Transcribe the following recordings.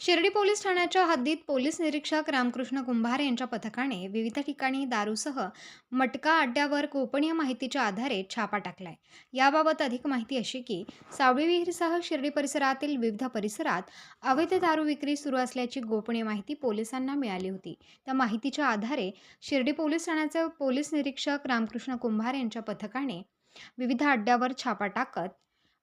Shirdi police ठाण्याच्या हद्दीत police निरीक्षक रामकृष्ण कुंभार यांच्या पथकाने विविध ठिकाणी दारूसह मटका अड्ड्यावर गोपनीय माहितीच्या आधारे छापा टाकलाय. याबाबत अधिक माहिती अशी की सावळी विहीरसह शिर्डी परिसरातील विविध परिसरात अवैध दारू विक्री सुरू असल्याची गोपनीय माहिती पोलिसांना मिळाली होती. त्या माहितीच्या आधारे शिर्डी पोलीस ठाण्याचे पोलीस निरीक्षक रामकृष्ण कुंभार यांच्या पथकाने विविध अड्ड्यावर छापा टाकत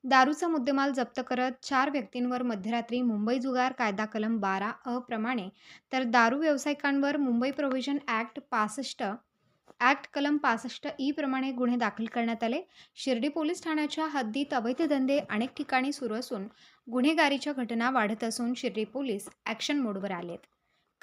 दारूचा मुद्देमाल जप्त करत चार व्यक्तींवर मध्यरात्री मुंबई जुगार कायदा कलम बारा अ प्रमाणे तर दारू व्यावसायिकांवर मुंबई प्रोव्हिजन ॲक्ट पासष्ट ॲक्ट कलम पासष्ट ई प्रमाणे गुन्हे दाखल करण्यात आले. शिर्डी पोलीस ठाण्याच्या हद्दीत अवैध धंदे अनेक ठिकाणी सुरू असून गुन्हेगारीच्या घटना वाढत असून शिर्डी पोलीस ॲक्शन मोडवर आलेत.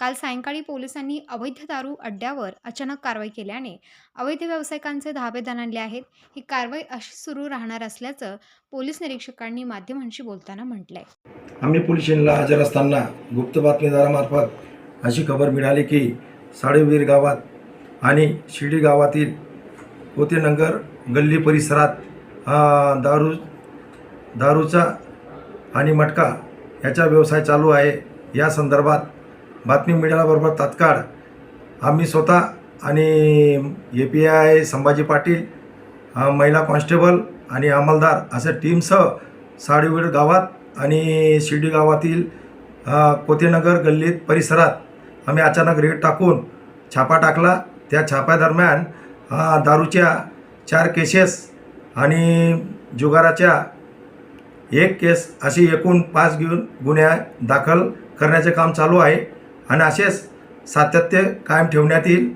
काल सायंकाळी पोलिसांनी अवैध दारू अड्ड्यावर अचानक कारवाई केल्याने अवैध व्यावसायिकांचे धाबे दणाणले आहेत. ही कारवाई अशी सुरू राहणार असल्याचं पोलीस निरीक्षकांनी माध्यमांशी बोलताना म्हटलंय. आम्ही पोलीस हजर असताना गुप्त बातमीदारामार्फत अशी खबर मिळाली की साडेवीर गावात आणि शिर्डी गावातील पोतेनगर गल्ली परिसरात दारू दारूचा आणि मटका याचा व्यवसाय चालू आहे. या संदर्भात बातमी मिळाल्याबरोबर तात्काळ आम्ही स्वतः आणि A P I Sambhaji Patil महिला कॉन्स्टेबल आणि अंमलदार असे टीमसह साडीवीड गावात आणि शिर्डी गावातील कोतेनगर गल्लीत परिसरात आम्ही अचानक रेड टाकून छापा टाकला. त्या छाप्यादरम्यान दारूच्या चार केसेस आणि जुगाराच्या एक केस अशी एकूण पाच घेऊन गुन्हे दाखल करण्याचे काम चालू आहे. आणि असेच सातत्य कायम ठेवण्यात येईल.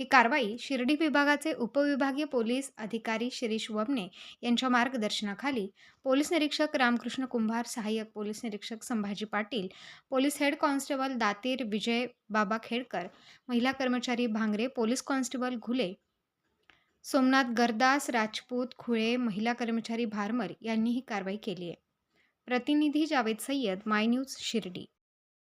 ही कारवाई शिर्डी विभागाचे उपविभागीय पोलीस अधिकारी शिरीष वमने यांच्या मार्गदर्शनाखाली पोलीस निरीक्षक रामकृष्ण कुंभार सहाय्यक पोलीस निरीक्षक Sambhaji Patil police head constable Datir Vijay Baba Khedkar महिला कर्मचारी भांगरे पोलीस कॉन्स्टेबल घुले सोमनाथ गरदास राजपूत खुळे महिला कर्मचारी भारमर यांनी ही कारवाई केली आहे. प्रतिनिधी जावेद सय्यद माय न्यूज शिर्डी.